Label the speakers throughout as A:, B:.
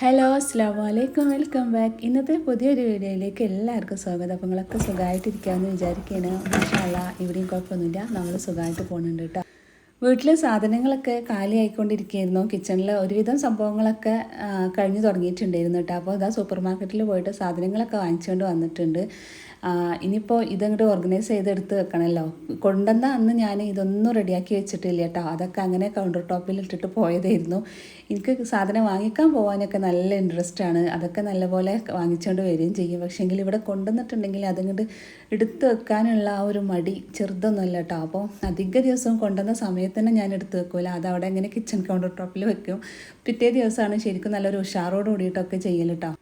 A: Hello അസ്സാം വലൈക്കും welcome back ഇന്നത്തെ പുതിയൊരു വീഡിയോയിലേക്ക് എല്ലാവർക്കും സ്വാഗതം. അപ്പോൾ നിങ്ങളൊക്കെ സുഖമായിട്ടിരിക്കാമെന്ന് വിചാരിക്കുകയാണ് മാഷാല്ല ഇവിടെയും കുഴപ്പമൊന്നുമില്ല. നമ്മൾ സുഖമായിട്ട് പോകുന്നുണ്ട് കേട്ടോ വീട്ടിലെ സാധനങ്ങളൊക്കെ കാലി ആയിക്കൊണ്ടിരിക്കുകയായിരുന്നു കിച്ചണിൽ ഒരുവിധം സംഭവങ്ങളൊക്കെ കഴിഞ്ഞു തുടങ്ങിയിട്ടുണ്ടായിരുന്നു കേട്ടോ അപ്പോൾ ഇതാ സൂപ്പർ മാർക്കറ്റിൽ പോയിട്ട് സാധനങ്ങളൊക്കെ വാങ്ങിച്ചുകൊണ്ട് വന്നിട്ടുണ്ട്. ഇനിയിപ്പോൾ ഇതങ്ങോട്ട് ഓർഗനൈസ് ചെയ്തെടുത്ത് വെക്കണമല്ലോ കൊണ്ടുവന്ന അന്ന് ഞാൻ ഇതൊന്നും റെഡിയാക്കി വെച്ചിട്ടില്ല കേട്ടോ അതൊക്കെ അങ്ങനെ കൗണ്ടർ ടോപ്പിൽ ഇട്ടിട്ട് പോയതായിരുന്നു. എനിക്ക് സാധനം വാങ്ങിക്കാൻ പോകാനൊക്കെ നല്ല ഇൻട്രസ്റ്റ് ആണ്. അതൊക്കെ നല്ലപോലെ വാങ്ങിച്ചുകൊണ്ട് വരികയും ചെയ്യും. പക്ഷേങ്കിൽ ഇവിടെ കൊണ്ടുവന്നിട്ടുണ്ടെങ്കിൽ അതങ്ങോട്ട് എടുത്ത് വെക്കാനുള്ള ആ ഒരു മടി ചെറുതൊന്നുമല്ല കേട്ടോ അപ്പോൾ അധിക ദിവസവും കൊണ്ടുവന്ന സമയത്ത് തന്നെ ഞാൻ എടുത്ത് വെക്കൂല. അത് അവിടെ ഇങ്ങനെ കിച്ചൺ കൗണ്ടർ ടോപ്പിൽ വെക്കും. പിറ്റേ ദിവസമാണ് ശരിക്കും നല്ലൊരു ഉഷാറോട് കൂടിയിട്ടൊക്കെ ചെയ്യൽ കേട്ടോ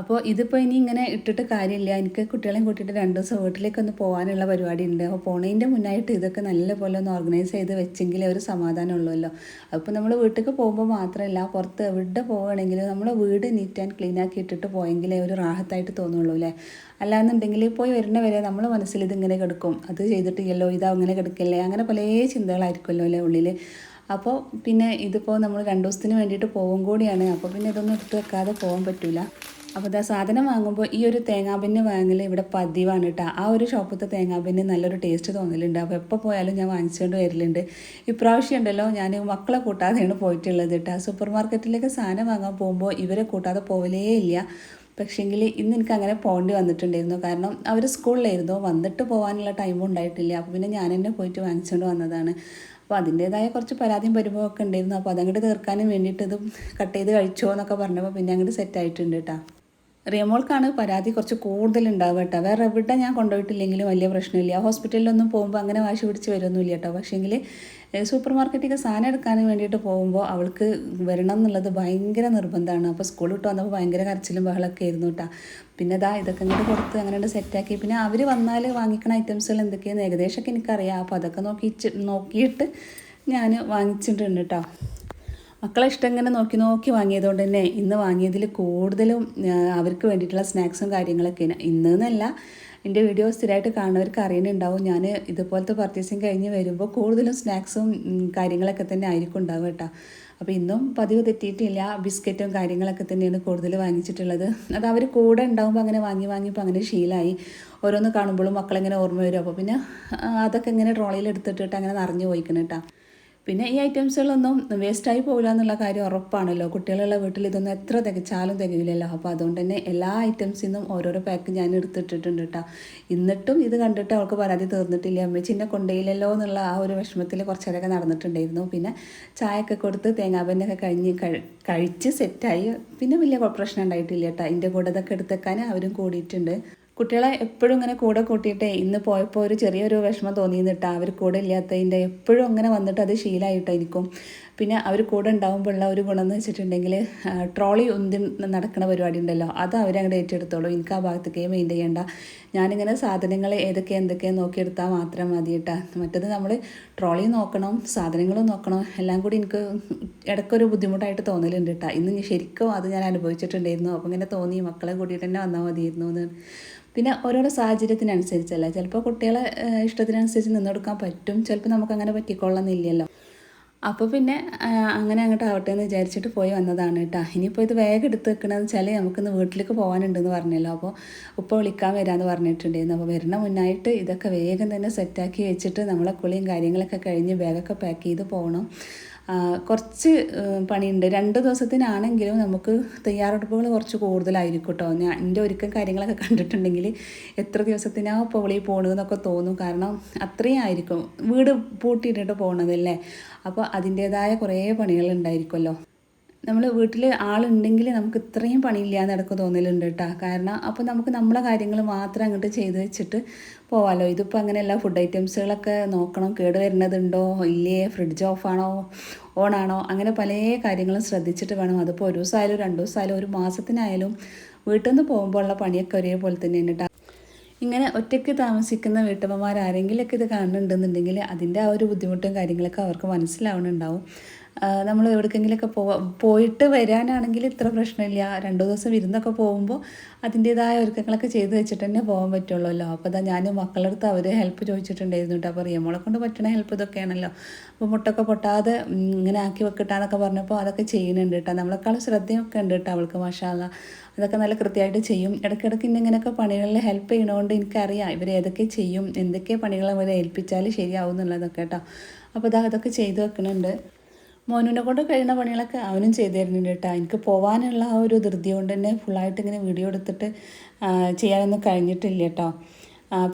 A: അപ്പോൾ ഇതിപ്പോൾ ഇനി ഇങ്ങനെ ഇട്ടിട്ട് കാര്യമില്ല. എനിക്ക് കുട്ടികളെയും കൂട്ടിയിട്ട് രണ്ട് ദിവസം വീട്ടിലേക്കൊന്ന് പോകാനുള്ള പരിപാടി ഉണ്ട് അപ്പോൾ പോണതിന്റെ മുന്നായിട്ട് ഇതൊക്കെ നല്ലപോലെ ഒന്ന് ഓർഗനൈസ് ചെയ്ത് വെച്ചെങ്കിലേ ഒരു സമാധാനം ഉള്ളുമല്ലോ അപ്പോൾ നമ്മൾ വീട്ടിലേക്ക് പോകുമ്പോൾ മാത്രമല്ല പുറത്ത് എവിടെ പോവുകയാണെങ്കിലും നമ്മൾ വീട് നീറ്റ് ആൻഡ് ക്ലീൻ ആക്കി ഇട്ടിട്ട് പോയെങ്കിലേ ഒരു റാഹത്തായിട്ട് തോന്നുള്ളൂ അല്ലേ? അല്ലാന്നുണ്ടെങ്കിൽ പോയി വരുന്ന വരെ നമ്മൾ മനസ്സിൽ ഇതിങ്ങനെ കിടക്കും. അത് ചെയ്തിട്ടില്ലല്ലോ ഇതാ അങ്ങനെ കിടക്കല്ലേ അങ്ങനെ പല ചിന്തകളായിരിക്കുമല്ലോ അല്ലേ ഉള്ളിൽ അപ്പോൾ പിന്നെ ഇതിപ്പോൾ നമ്മൾ രണ്ട് ദിവസത്തിന് വേണ്ടിയിട്ട് പോകും കൂടിയാണ്. അപ്പോൾ പിന്നെ ഇതൊന്നും എടുത്ത് വെക്കാതെ പോകാൻ പറ്റില്ല അപ്പോൾ ഇതാ സാധനം വാങ്ങുമ്പോൾ ഈ ഒരു തേങ്ങാപ്പിന്ന് വാങ്ങൽ ഇവിടെ പതിവാണ് കേട്ടോ ആ ഒരു ഷോപ്പത്തെ തേങ്ങാപ്പിന്ന് നല്ലൊരു ടേസ്റ്റ് തോന്നലുണ്ട്. അപ്പോൾ എപ്പോൾ പോയാലും ഞാൻ വാങ്ങിച്ചുകൊണ്ട് വരലുണ്ട്. ഇപ്രാവശ്യം ഉണ്ടല്ലോ ഞാൻ മക്കളെ കൂട്ടാതെയാണ് പോയിട്ടുള്ളത് കേട്ടോ സൂപ്പർ മാർക്കറ്റിലേക്ക് സാധനം വാങ്ങാൻ പോകുമ്പോൾ ഇവരെ കൂട്ടാതെ പോവലേ ഇല്ല. പക്ഷേങ്കിൽ ഇന്ന് എനിക്ക് അങ്ങനെ പോകേണ്ടി വന്നിട്ടുണ്ടായിരുന്നു. കാരണം അവർ സ്കൂളിലായിരുന്നു. വന്നിട്ട് പോകാനുള്ള ടൈം ഉണ്ടായിട്ടില്ല. അപ്പോൾ പിന്നെ ഞാൻ തന്നെ പോയിട്ട് വാങ്ങിച്ചുകൊണ്ട് വന്നതാണ്. അപ്പോൾ അതിന്റേതായ കുറച്ച് പരാതിയും പരിഭവമൊക്കെ ഉണ്ടായിരുന്നു. അപ്പോൾ അതങ്ങോട്ട് തീർക്കാനും വേണ്ടിയിട്ട് ഇത് കട്ട് ചെയ്ത് കഴിച്ചോ എന്നൊക്കെ പറഞ്ഞപ്പോൾ പിന്നെ അങ്ങോട്ട് സെറ്റ് ആയിട്ടുണ്ട് കേട്ടോ റിയമോൾക്കാണ് പരാതി കുറച്ച് കൂടുതൽ ഉണ്ടാവുക കേട്ടോ. വേറെ എവിടെ ഞാൻ കൊണ്ടുപോയിട്ടില്ലെങ്കിലും വലിയ പ്രശ്നമില്ല. ഹോസ്പിറ്റലിലൊന്നും പോകുമ്പോൾ അങ്ങനെ വാശി പിടിച്ച് വരുമൊന്നുമില്ല കേട്ടോ. പക്ഷേങ്കിൽ സൂപ്പർ മാർക്കറ്റിലേക്ക് സാധനം എടുക്കാൻ വേണ്ടിയിട്ട് പോകുമ്പോൾ അവൾക്ക് വരണം എന്നുള്ളത് ഭയങ്കര നിർബന്ധമാണ്. അപ്പോൾ സ്കൂൾ വിട്ട് വന്നപ്പോൾ ഭയങ്കര കരച്ചിലും ബഹളമൊക്കെ ആയിരുന്നു കേട്ടോ. പിന്നെ ഇതാ ഇതൊക്കെ ഇങ്ങോട്ട് കൊടുത്ത് അങ്ങനെ സെറ്റാക്കി പിന്നെ അവർ വന്നാൽ വാങ്ങിക്കണ ഐറ്റംസുകൾ എന്തൊക്കെയാണെന്ന് ഏകദേശമൊക്കെ എനിക്കറിയാം. അപ്പോൾ അതൊക്കെ നോക്കി നോക്കിയിട്ട് ഞാൻ വാങ്ങിച്ചിട്ടുണ്ട് കേട്ടോ. മക്കളെ ഇഷ്ടം ഇങ്ങനെ നോക്കി നോക്കി വാങ്ങിയതുകൊണ്ട് തന്നെ ഇന്ന് വാങ്ങിയതിൽ കൂടുതലും അവർക്ക് വേണ്ടിയിട്ടുള്ള സ്നാക്സും കാര്യങ്ങളൊക്കെ ഇന്ന് എന്നല്ല എന്റെ വീഡിയോ സ്ഥിരമായിട്ട് കാണുന്നവർക്ക് അറിയുന്നുണ്ടാവും. ഞാൻ ഇതുപോലത്തെ പർച്ചേസിങ് കഴിഞ്ഞ് വരുമ്പോൾ കൂടുതലും സ്നാക്സും കാര്യങ്ങളൊക്കെ തന്നെ ആയിരിക്കും ഉണ്ടാവുക കേട്ടോ. അപ്പോൾ ഇന്നും പതിവ് തെറ്റിയിട്ടില്ല. ബിസ്ക്കറ്റും കാര്യങ്ങളൊക്കെ തന്നെയാണ് കൂടുതൽ വാങ്ങിച്ചിട്ടുള്ളത്. അത് അവർ കൂടെ ഉണ്ടാകുമ്പോൾ അങ്ങനെ വാങ്ങി വാങ്ങിയപ്പോൾ അങ്ങനെ ശീലമായി ഓരോന്ന് കാണുമ്പോഴും മക്കളെങ്ങനെ ഓർമ്മ വരും. അപ്പോൾ പിന്നെ അതൊക്കെ ഇങ്ങനെ ട്രോളിയിൽ എടുത്തിട്ടിട്ട് അങ്ങനെ നിറഞ്ഞു പോയിക്കണം കേട്ടോ. പിന്നെ ഈ ഐറ്റംസുകളൊന്നും വേസ്റ്റായി പോകില്ല എന്നുള്ള കാര്യം ഉറപ്പാണല്ലോ. കുട്ടികളുള്ള വീട്ടിൽ ഇതൊന്നും എത്ര തികച്ചാലും തികയില്ലല്ലോ അപ്പോൾ അതുകൊണ്ട് തന്നെ എല്ലാ ഐറ്റംസിൽ നിന്നും ഓരോരോ പാക്ക് ഞാൻ എടുത്തിട്ടിട്ടുണ്ട് കേട്ടോ എന്നിട്ടും ഇത് കണ്ടിട്ട് അവൾക്ക് പരാതി തീർന്നിട്ടില്ല. അമ്മച്ചിനെ കൊണ്ടുപോയില്ലല്ലോ എന്നുള്ള ആ ഒരു വിഷമത്തിൽ കുറച്ചേരൊക്കെ നടന്നിട്ടുണ്ടായിരുന്നു. പിന്നെ ചായയൊക്കെ കൊടുത്ത് തേങ്ങാപ്പന്നൊക്കെ കഴിഞ്ഞ് കഴി- കഴിച്ച് സെറ്റായി പിന്നെ വലിയ പ്രശ്നം ഉണ്ടായിട്ടില്ല കേട്ടോ എന്റെ കൂടെ ഇതൊക്കെ എടുത്തേക്കാൻ അവരും കൂടിയിട്ടുണ്ട്. കുട്ടികളെ എപ്പോഴും ഇങ്ങനെ കൂടെ കൂട്ടിയിട്ടേ ഇന്ന് പോയപ്പോൾ ഒരു ചെറിയൊരു വിഷമം തോന്നിയിരുന്നിട്ടാണ് അവർ കൂടെ ഇല്ലാത്തതിന്റെ എപ്പോഴും അങ്ങനെ വന്നിട്ട് അത് ശീലമായിട്ടായിരിക്കും പിന്നെ അവർ കൂടെ ഉണ്ടാകുമ്പോഴുള്ള ഒരു ഗുണം എന്ന് വെച്ചിട്ടുണ്ടെങ്കിൽ ട്രോളി ഉന്തി നടക്കുന്ന പരിപാടി ഉണ്ടല്ലോ അത് അവരങ്ങോട്ട് ഏറ്റെടുത്തോളൂ. എനിക്ക് ആ ഭാഗത്തേക്കേ മെയിൻ ചെയ്യേണ്ട. ഞാനിങ്ങനെ സാധനങ്ങൾ ഏതൊക്കെ എന്തൊക്കെയാണ് നോക്കിയെടുത്താൽ മാത്രം മതി കേട്ടോ മറ്റത് നമ്മൾ ട്രോളി നോക്കണം സാധനങ്ങളും നോക്കണം എല്ലാം കൂടി എനിക്ക് ഇടയ്ക്കൊരു ബുദ്ധിമുട്ടായിട്ട് തോന്നലുണ്ട് കേട്ടോ ഇന്ന് ശരിക്കും അത് ഞാൻ അനുഭവിച്ചിട്ടുണ്ടായിരുന്നു. അപ്പോൾ ഇങ്ങനെ തോന്നി മക്കളെ കൂട്ടിയിട്ട് തന്നെ വന്നാൽ മതിയായിരുന്നു എന്ന്. പിന്നെ ഓരോരോ സാഹചര്യത്തിനനുസരിച്ചല്ല. ചിലപ്പോൾ കുട്ടികളെ ഇഷ്ടത്തിനനുസരിച്ച് നിന്നെടുക്കാൻ പറ്റും. ചിലപ്പോൾ നമുക്ക് അങ്ങനെ പറ്റിക്കൊള്ളുന്നില്ലല്ലോ അപ്പോൾ പിന്നെ അങ്ങനെ അങ്ങോട്ട് ആവട്ടെ എന്ന് വിചാരിച്ചിട്ട് പോയി വന്നതാണ് കേട്ടോ. ഇനിയിപ്പോൾ ഇത് വേഗം എടുത്ത് വെക്കണമെന്ന് വെച്ചാൽ നമുക്കിന്ന് വീട്ടിലേക്ക് പോകാനുണ്ടെന്ന് പറഞ്ഞല്ലോ. അപ്പോൾ ഉപ്പ വിളിക്കാൻ വരാമെന്ന് പറഞ്ഞിട്ടുണ്ടായിരുന്നു. അപ്പോൾ വരുന്ന മുന്നായിട്ട് ഇതൊക്കെ വേഗം തന്നെ സെറ്റാക്കി വെച്ചിട്ട് നമ്മളെ കുളിയും കാര്യങ്ങളൊക്കെ കഴിഞ്ഞ് ബാഗൊക്കെ പാക്ക് ചെയ്ത് പോകണം കുറച്ച് പണിയുണ്ട്. രണ്ട് ദിവസത്തിനാണെങ്കിലും നമുക്ക് തയ്യാറെടുപ്പുകൾ കുറച്ച് കൂടുതലായിരിക്കും കേട്ടോ ഞാൻ എന്റെ ഒരുക്കം കാര്യങ്ങളൊക്കെ കണ്ടിട്ടുണ്ടെങ്കിൽ എത്ര ദിവസത്തിനാ പോളി പോകണമെന്നൊക്കെ തോന്നും. കാരണം അത്രയും ആയിരിക്കും വീട് പൂട്ടിയിട്ടിട്ട് പോകണതല്ലേ അപ്പോൾ അതിന്റേതായ കുറേ പണികൾ ഉണ്ടായിരിക്കുമല്ലോ നമ്മൾ വീട്ടിൽ ആളുണ്ടെങ്കിൽ നമുക്ക് ഇത്രയും പണിയില്ല എന്ന് ഇടയ്ക്ക് തോന്നലുണ്ട് കേട്ടോ കാരണം അപ്പോൾ നമുക്ക് നമ്മളെ കാര്യങ്ങൾ മാത്രം അങ്ങോട്ട് ചെയ്ത് വെച്ചിട്ട് പോവാമല്ലോ ഇതിപ്പോൾ അങ്ങനെയല്ല ഫുഡ് ഐറ്റംസുകളൊക്കെ നോക്കണം. കേട് വരുന്നതുണ്ടോ? ഇല്ലേ? ഫ്രിഡ്ജ് ഓഫാണോ ഓണാണോ അങ്ങനെ പല കാര്യങ്ങളും ശ്രദ്ധിച്ചിട്ട് വേണം. അതിപ്പോൾ ഒരു ദിവസമായാലും രണ്ട് ദിവസമായാലും ഒരു മാസത്തിനായാലും വീട്ടിൽ നിന്ന് പോകുമ്പോഴുള്ള പണിയൊക്കെ ഒരേപോലെ തന്നെയാണ് കേട്ടോ ഇങ്ങനെ ഒറ്റയ്ക്ക് താമസിക്കുന്ന വീട്ടമ്മമാരാരെങ്കിലൊക്കെ ഇത് കാണുന്നുണ്ടെന്നുണ്ടെങ്കിൽ അതിന്റെ ആ ഒരു ബുദ്ധിമുട്ടും കാര്യങ്ങളൊക്കെ അവർക്ക് മനസ്സിലാവുന്നുണ്ടാവും നമ്മൾ എവിടേക്കെങ്കിലുമൊക്കെ പോ പോയിട്ട് വരാനാണെങ്കിൽ ഇത്ര പ്രശ്നമില്ല. രണ്ടു ദിവസം വിരുന്നൊക്കെ പോകുമ്പോൾ അതിന്റേതായ ഒരുക്കങ്ങളൊക്കെ ചെയ്ത് വെച്ചിട്ട് തന്നെ പോകാൻ പറ്റുള്ളൂല്ലോ. അപ്പോൾ അതാ ഞാൻ മക്കളുടെ അവർ ഹെൽപ്പ് ചോദിച്ചിട്ടുണ്ടായിരുന്നു കേട്ടോ. അപ്പോൾ റിയമോളെ കൊണ്ട് പറ്റണ ഹെൽപ്പ് ഇതൊക്കെയാണല്ലോ. അപ്പോൾ മുട്ടൊക്കെ പൊട്ടാതെ ഇങ്ങനെ ആക്കി വെക്കട്ടാന്നൊക്കെ പറഞ്ഞപ്പോൾ അതൊക്കെ ചെയ്യുന്നുണ്ട് കേട്ടോ. നമ്മളെക്കാളും ശ്രദ്ധയൊക്കെ ഉണ്ട് കേട്ടോ അവൾക്ക് മഷാല അതൊക്കെ നല്ല കൃത്യമായിട്ട് ചെയ്യും. ഇടയ്ക്കിടയ്ക്ക് ഇന്ന് ഇങ്ങനെയൊക്കെ പണികളിൽ ഹെൽപ്പ് ചെയ്യണതുകൊണ്ട് എനിക്കറിയാം ഇവർ ഏതൊക്കെ ചെയ്യും എന്തൊക്കെ പണികൾ അവരെ ഏൽപ്പിച്ചാൽ ശരിയാവും എന്നുള്ളതൊക്കെ കേട്ടോ. അപ്പോൾ ഇതാ അതൊക്കെ ചെയ്ത് വെക്കുന്നുണ്ട് മോനുവിനെ കൊണ്ട് കഴിയുന്ന പണികളൊക്കെ അവനും ചെയ്തു കേട്ടോ. എനിക്ക് പോകാനുള്ള ആ ഒരു ധൃതി കൊണ്ട് തന്നെ ഫുള്ളായിട്ട് ഇങ്ങനെ വീഡിയോ എടുത്തിട്ട് ചെയ്യാനൊന്നും കഴിഞ്ഞിട്ടില്ല കേട്ടോ.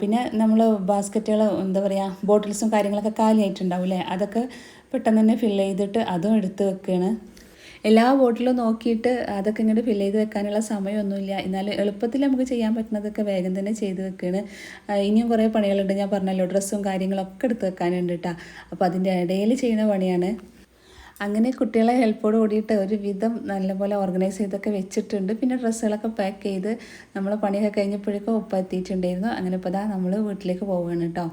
A: പിന്നെ നമ്മൾ ബാസ്ക്കറ്റുകൾ എന്താ പറയുക ബോട്ടിൽസും കാര്യങ്ങളൊക്കെ കാലിയായിട്ടുണ്ടാവും അല്ലേ അതൊക്കെ പെട്ടെന്ന് തന്നെ ഫില്ല് ചെയ്തിട്ട് അതും എടുത്ത് വെക്കുകയാണ് എല്ലാ ബോട്ടിലും നോക്കിയിട്ട് അതൊക്കെ ഇങ്ങോട്ട് ഫില്ല് ചെയ്ത് വെക്കാനുള്ള സമയമൊന്നുമില്ല. എന്നാലും എളുപ്പത്തിൽ നമുക്ക് ചെയ്യാൻ പറ്റുന്നതൊക്കെ വേഗം തന്നെ ചെയ്ത് വെക്കുകയാണ് ഇനിയും കുറേ പണികളുണ്ട്. ഞാൻ പറഞ്ഞല്ലോ ഡ്രസ്സും കാര്യങ്ങളൊക്കെ എടുത്ത് വെക്കാനുണ്ട് കേട്ടോ. അപ്പോൾ അതിന്റെ ഇടയിൽ ചെയ്യുന്ന പണിയാണ്. അങ്ങനെ കുട്ടികളെ ഹെൽപ്പോട് കൂടിയിട്ട് ഒരുവിധം നല്ലപോലെ ഓർഗനൈസ് ചെയ്തൊക്കെ വെച്ചിട്ടുണ്ട്. പിന്നെ ഡ്രസ്സുകളൊക്കെ പാക്ക് ചെയ്ത് നമ്മൾ പണിയൊക്കെ കഴിഞ്ഞപ്പോഴേക്കും ഉപ്പ എത്തിയിട്ടുണ്ടായിരുന്നു. അങ്ങനെ ഇപ്പോൾ ദാ നമ്മൾ വീട്ടിലേക്ക് പോവുകയാണ് കേട്ടോ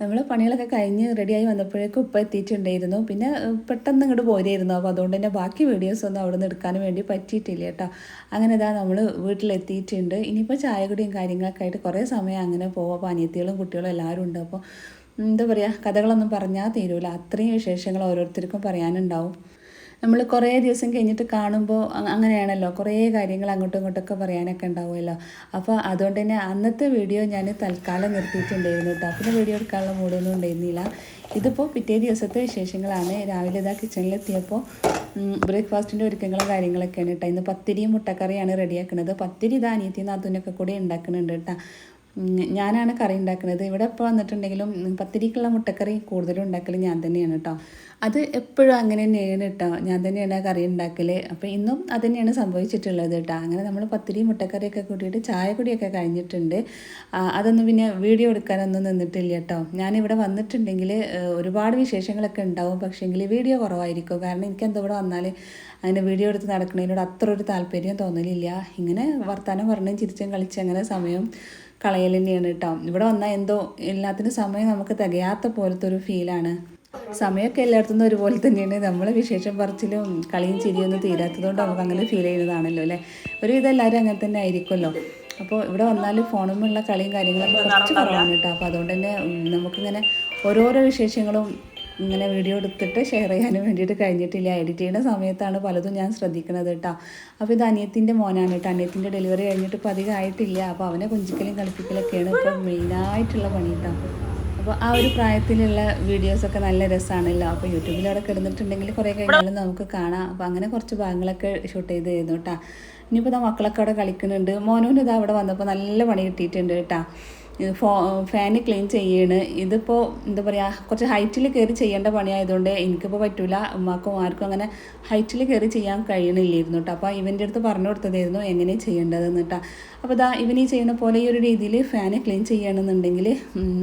A: നമ്മൾ പണികളൊക്കെ കഴിഞ്ഞ് റെഡിയായി വന്നപ്പോഴേക്കും ഉപ്പ എത്തിയിട്ടുണ്ടായിരുന്നു. പിന്നെ പെട്ടെന്ന് ഇങ്ങോട്ട് പോരായിരുന്നു. അപ്പോൾ അതുകൊണ്ട് തന്നെ ബാക്കി വീഡിയോസ് ഒന്നും അവിടെ നിന്ന് എടുക്കാൻ വേണ്ടി പറ്റിയിട്ടില്ല കേട്ടോ അങ്ങനെ ഇതാ നമ്മൾ വീട്ടിലെത്തിയിട്ടുണ്ട്. ഇനിയിപ്പോൾ ചായ കുടിയും കാര്യങ്ങളൊക്കെ ആയിട്ട് കുറേ സമയം അങ്ങനെ പോവാം. അപ്പോൾ അനിയത്തികളും കുട്ടികളും എല്ലാവരും ഉണ്ട്. അപ്പോൾ എന്താ പറയുക കഥകളൊന്നും പറഞ്ഞാൽ തീരൂല. അത്രയും വിശേഷങ്ങൾ ഓരോരുത്തർക്കും പറയാനുണ്ടാവും. നമ്മൾ കുറേ ദിവസം കഴിഞ്ഞിട്ട് കാണുമ്പോൾ അങ്ങനെയാണല്ലോ. കുറേ കാര്യങ്ങൾ അങ്ങോട്ടും ഇങ്ങോട്ടൊക്കെ പറയാനൊക്കെ ഉണ്ടാവുമല്ലോ. അപ്പോൾ അതുകൊണ്ട് തന്നെ അന്നത്തെ വീഡിയോ ഞാൻ തൽക്കാലം നിർത്തിയിട്ടുണ്ടായിരുന്നു കേട്ടോ. പിന്നെ വീഡിയോ എടുക്കാനുള്ള മൂടൊന്നും ഉണ്ടായിരുന്നില്ല. ഇതിപ്പോൾ പിറ്റേ ദിവസത്തെ വിശേഷങ്ങളാണ്. രാവിലെ ഇതാ കിച്ചണിലെത്തിയപ്പോൾ ബ്രേക്ക്ഫാസ്റ്റിന്റെ ഒരുക്കങ്ങളും കാര്യങ്ങളൊക്കെയാണ് കേട്ടോ. ഇന്ന് പത്തിരിയും മുട്ടക്കറിയാണ് റെഡിയാക്കുന്നത് പത്തിരി ഇതാ അനിയത്തി കൂടി ഉണ്ടാക്കുന്നുണ്ട് കേട്ടോ. ഞാനാണ് കറി ഉണ്ടാക്കുന്നത്. ഇവിടെ ഇപ്പോൾ വന്നിട്ടുണ്ടെങ്കിലും പത്തിരിക്കുള്ള മുട്ടക്കറി കൂടുതലും ഉണ്ടാക്കൽ ഞാൻ തന്നെയാണ് കേട്ടോ അത് എപ്പോഴും അങ്ങനെ തന്നെയാണ് കേട്ടോ ഞാൻ തന്നെയാണ് ആ കറി ഉണ്ടാക്കൽ അപ്പോൾ ഇന്നും അത് തന്നെയാണ് സംഭവിച്ചിട്ടുള്ളത് കേട്ടോ അങ്ങനെ നമ്മൾ പത്തിരി മുട്ടക്കറിയൊക്കെ കൂട്ടിയിട്ട് ചായ കുടിയൊക്കെ കഴിഞ്ഞിട്ടുണ്ട് അതൊന്നും പിന്നെ വീഡിയോ എടുക്കാനൊന്നും നിന്നിട്ടില്ല കേട്ടോ ഞാനിവിടെ വന്നിട്ടുണ്ടെങ്കിൽ ഒരുപാട് വിശേഷങ്ങളൊക്കെ ഉണ്ടാവും. പക്ഷേങ്കിൽ വീഡിയോ കുറവായിരിക്കും. കാരണം എനിക്ക് എന്താ ഇവിടെ വന്നാൽ അങ്ങനെ വീഡിയോ എടുത്ത് നടക്കുന്നതിനോട് അത്ര ഒരു താല്പര്യം തോന്നലില്ല. ഇങ്ങനെ വർത്തമാനം പറഞ്ഞും ചിരിച്ചും കളിച്ചും അങ്ങനെ സമയം കളയൽ തന്നെയാണ് കേട്ടോ ഇവിടെ വന്നാൽ എന്തോ എല്ലാത്തിനും സമയം നമുക്ക് തികയാത്ത പോലത്തെ ഒരു ഫീലാണ്. സമയമൊക്കെ എല്ലായിടത്തുനിന്നും ഒരുപോലെ തന്നെയാണ്. നമ്മളെ വിശേഷം പറച്ചിലും കളിയും ചിരിയൊന്നും തീരാത്തതുകൊണ്ട് നമുക്ക് അങ്ങനെ ഫീൽ ചെയ്യുന്നതാണല്ലോ അല്ലേ? ഒരുവിധം എല്ലാവരും അങ്ങനെ തന്നെ ആയിരിക്കുമല്ലോ. അപ്പോൾ ഇവിടെ വന്നാൽ ഫോണുമുള്ള കളിയും കാര്യങ്ങളൊക്കെ കുറച്ച് കുറവാണ് കേട്ടോ അപ്പോൾ അതുകൊണ്ട് തന്നെ നമുക്കിങ്ങനെ ഓരോരോ വിശേഷങ്ങളും ഇങ്ങനെ വീഡിയോ എടുത്തിട്ട് ഷെയർ ചെയ്യാനും വേണ്ടിയിട്ട് കഴിഞ്ഞിട്ടില്ല. എഡിറ്റ് ചെയ്യുന്ന സമയത്താണ് പലതും ഞാൻ ശ്രദ്ധിക്കുന്നത് കേട്ടോ അപ്പോൾ ഇത് അനിയത്തിന്റെ മോനാണ് കേട്ടോ അനിയത്തിന്റെ ഡെലിവറി കഴിഞ്ഞിട്ട് ഇപ്പോൾ അധികം ആയിട്ടില്ല. അപ്പോൾ അവനെ കുഞ്ചിക്കലും കളിപ്പിക്കലൊക്കെയാണ് ഇപ്പോൾ മെയിനായിട്ടുള്ള പണി കേട്ടോ അപ്പോൾ ആ ഒരു പ്രായത്തിലുള്ള വീഡിയോസൊക്കെ നല്ല രസമാണല്ലോ അപ്പോൾ യൂട്യൂബിൽ അവിടെ കിടന്നിട്ടുണ്ടെങ്കിൽ കുറേ കഴിഞ്ഞാലും നമുക്ക് കാണാം. അപ്പോൾ അങ്ങനെ കുറച്ച് ഭാഗങ്ങളൊക്കെ ഷൂട്ട് ചെയ്ത് തരുന്നു കേട്ടോ ഇനിയിപ്പോൾ മക്കളൊക്കെ അവിടെ കളിക്കുന്നുണ്ട്. മോനൂന് അവിടെ വന്നപ്പോൾ നല്ല പണി കിട്ടിയിട്ടുണ്ട് കേട്ടോ ഫോ ഫാന് ക്ലീൻ ചെയ്യാണ്. ഇതിപ്പോൾ എന്താ പറയുക കുറച്ച് ഹൈറ്റിൽ കയറി ചെയ്യേണ്ട പണിയായതുകൊണ്ട് എനിക്കിപ്പോൾ പറ്റില്ല ഉമ്മാക്കും ആർക്കും അങ്ങനെ ഹൈറ്റിൽ കയറി ചെയ്യാൻ കഴിയണില്ലായിരുന്നു കേട്ടോ അപ്പോൾ ഇവന്റെ അടുത്ത് പറഞ്ഞു കൊടുത്തതായിരുന്നു എങ്ങനെ ചെയ്യേണ്ടതെന്ന് കേട്ടോ അപ്പോൾ ഇതാ ഇവൻ ഈ ചെയ്യുന്ന പോലെ ഈ ഒരു രീതിയിൽ ഫാന് ക്ലീൻ ചെയ്യണമെന്നുണ്ടെങ്കിൽ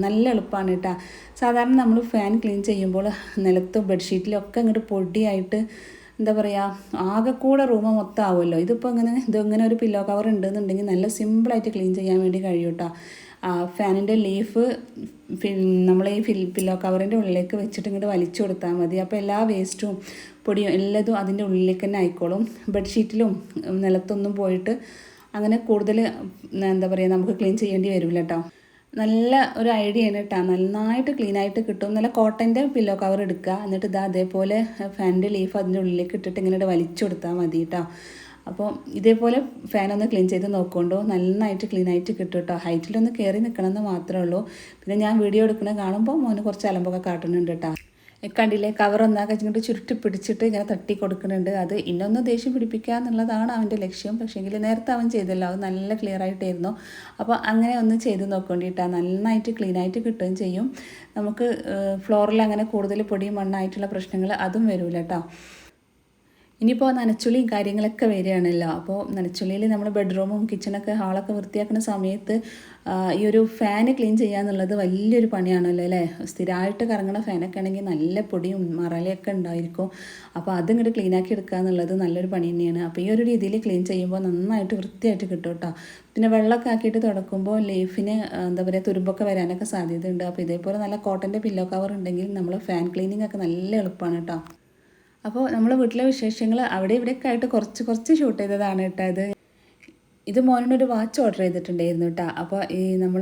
A: നല്ല എളുപ്പമാണ് കേട്ടോ സാധാരണ നമ്മൾ ഫാൻ ക്ലീൻ ചെയ്യുമ്പോൾ നിലത്തും ബെഡ്ഷീറ്റിലും ഒക്കെ അങ്ങോട്ട് പൊടിയായിട്ട് എന്താ പറയുക ആകെ കൂടെ റൂം മൊത്തം ആവുമല്ലോ. ഇതിപ്പോൾ ഇങ്ങനെ ഇതിങ്ങനെ ഒരു പില്ലോ കവർ ഉണ്ടെന്നുണ്ടെങ്കിൽ നല്ല സിമ്പിളായിട്ട് ക്ലീൻ ചെയ്യാൻ വേണ്ടി കഴിയൂട്ടോ ഫാനിന്റെ ലീഫ് നമ്മൾ ഈ ഫിൽ പില്ലോ കവറിന്റെ ഉള്ളിലേക്ക് വെച്ചിട്ട് ഇങ്ങോട്ട് വലിച്ചു കൊടുത്താൽ മതി. അപ്പോൾ എല്ലാ വേസ്റ്റും പൊടിയും എല്ലാതും അതിന്റെ ഉള്ളിലേക്ക് തന്നെ ആയിക്കോളും. ബെഡ്ഷീറ്റിലും നിലത്തൊന്നും പോയിട്ട് അങ്ങനെ കൂടുതൽ എന്താ പറയുക നമുക്ക് ക്ലീൻ ചെയ്യേണ്ടി വരില്ല കേട്ടോ നല്ല ഒരു ഐഡിയ ആണ് കേട്ടോ നന്നായിട്ട് ക്ലീൻ ആയിട്ട് കിട്ടും. നല്ല കോട്ടന്റെ പില്ലോ കവർ എടുക്കുക എന്നിട്ട് ഇതാ അതേപോലെ ഫാനിന്റെ ലീഫ് അതിന്റെ ഉള്ളിലേക്ക് ഇട്ടിട്ട് ഇങ്ങനെ വലിച്ചു കൊടുത്താൽ മതി കേട്ടോ അപ്പോൾ ഇതേപോലെ ഫാനൊന്ന് ക്ലീൻ ചെയ്ത് നോക്കുകൊണ്ടോ നന്നായിട്ട് ക്ലീൻ ആയിട്ട് കിട്ടും കേട്ടോ ഹൈറ്റിലൊന്ന് കയറി നിൽക്കണമെന്ന് മാത്രമേ ഉള്ളൂ. പിന്നെ ഞാൻ വീഡിയോ എടുക്കുന്നത് കാണുമ്പോൾ മോന് കുറച്ച് അലമ്പൊക്കെ കാട്ടുന്നുണ്ട് കേട്ടോ കണ്ടില്ലേ കവർ ഒന്നാകെ ഇങ്ങോട്ട് ചുരുട്ടി പിടിച്ചിട്ട് ഇങ്ങനെ തട്ടി കൊടുക്കുന്നുണ്ട്. അത് ഇന്നൊന്ന് ദേഷ്യം പിടിപ്പിക്കുക എന്നുള്ളതാണ് അവന്റെ ലക്ഷ്യം. പക്ഷേങ്കിൽ നേരത്തെ അവൻ ചെയ്തല്ലോ. അത് നല്ല ക്ലിയർ ആയിട്ടായിരുന്നു. അപ്പോൾ അങ്ങനെ ഒന്ന് ചെയ്ത് നോക്കേണ്ടിട്ടാ നന്നായിട്ട് ക്ലീൻ ആയിട്ട് കിട്ടുകയും ചെയ്യും. നമുക്ക് ഫ്ലോറിൽ അങ്ങനെ കൂടുതൽ പൊടിയും മണ്ണായിട്ടുള്ള പ്രശ്നങ്ങൾ അതും വരില്ല കേട്ടോ ഇനിയിപ്പോൾ നനച്ചുളിയും കാര്യങ്ങളൊക്കെ വരികയാണല്ലോ. അപ്പോൾ നനച്ചുള്ളിയിൽ നമ്മൾ ബെഡ്റൂമും കിച്ചണൊക്കെ ഹാളൊക്കെ വൃത്തിയാക്കുന്ന സമയത്ത് ഈ ഒരു ഫാന് ക്ലീൻ ചെയ്യുക എന്നുള്ളത് വലിയൊരു പണിയാണല്ലോ അല്ലേ? സ്ഥിരമായിട്ട് കറങ്ങുന്ന ഫാനൊക്കെ ആണെങ്കിൽ നല്ല പൊടിയും മറലയൊക്കെ ഉണ്ടായിരിക്കും. അപ്പോൾ അതിങ്ങോട്ട് ക്ലീനാക്കി എടുക്കുക എന്നുള്ളത് നല്ലൊരു പണി തന്നെയാണ്. അപ്പോൾ ഈ ഒരു രീതിയിൽ ക്ലീൻ ചെയ്യുമ്പോൾ നന്നായിട്ട് വൃത്തിയായിട്ട് കിട്ടും കേട്ടോ. പിന്നെ വെള്ളമൊക്കെ ആക്കിയിട്ട് തുടക്കുമ്പോൾ ലീഫിന് എന്താ പറയുക തുരുമ്പൊക്കെ വരാനൊക്കെ സാധ്യതയുണ്ട്. അപ്പോൾ ഇതേപോലെ നല്ല കോട്ടന്റെ പില്ലോ കവർ ഉണ്ടെങ്കിൽ നമ്മൾ ഫാൻ ക്ലീനിങ് ഒക്കെ നല്ല എളുപ്പമാണ് കേട്ടോ. അപ്പോൾ നമ്മൾ വീട്ടിലെ വിശേഷങ്ങൾ അവിടെ ഇവിടെയൊക്കെ ആയിട്ട് കുറച്ച് കുറച്ച് ഷൂട്ട് ചെയ്തതാണ് കേട്ടോ അത് ഇത് മോനൊരു വാച്ച് ഓർഡർ ചെയ്തിട്ടുണ്ടായിരുന്നു കേട്ടോ. അപ്പോൾ ഈ നമ്മൾ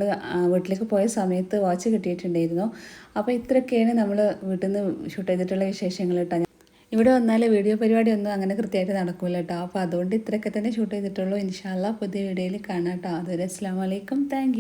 A: വീട്ടിലേക്ക് പോയ സമയത്ത് വാച്ച് കിട്ടിയിട്ടുണ്ടായിരുന്നു. അപ്പോൾ ഇത്രയൊക്കെയാണ് നമ്മൾ വീട്ടിൽ നിന്ന് ഷൂട്ട് ചെയ്തിട്ടുള്ള വിശേഷങ്ങൾ കേട്ടോ. ഇവിടെ വന്നാൽ വീഡിയോ പരിപാടി ഒന്നും അങ്ങനെ കൃത്യമായിട്ട് നടക്കില്ല കേട്ടോ. അപ്പോൾ അതുകൊണ്ട് ഇത്രയൊക്കെ തന്നെ ഷൂട്ട് ചെയ്തിട്ടുള്ളൂ. ഇൻഷാല്ല പുതിയ വീഡിയോയിൽ കാണാം കേട്ടോ. അതുവരെ അസ്സാം വലൈക്കും താങ്ക്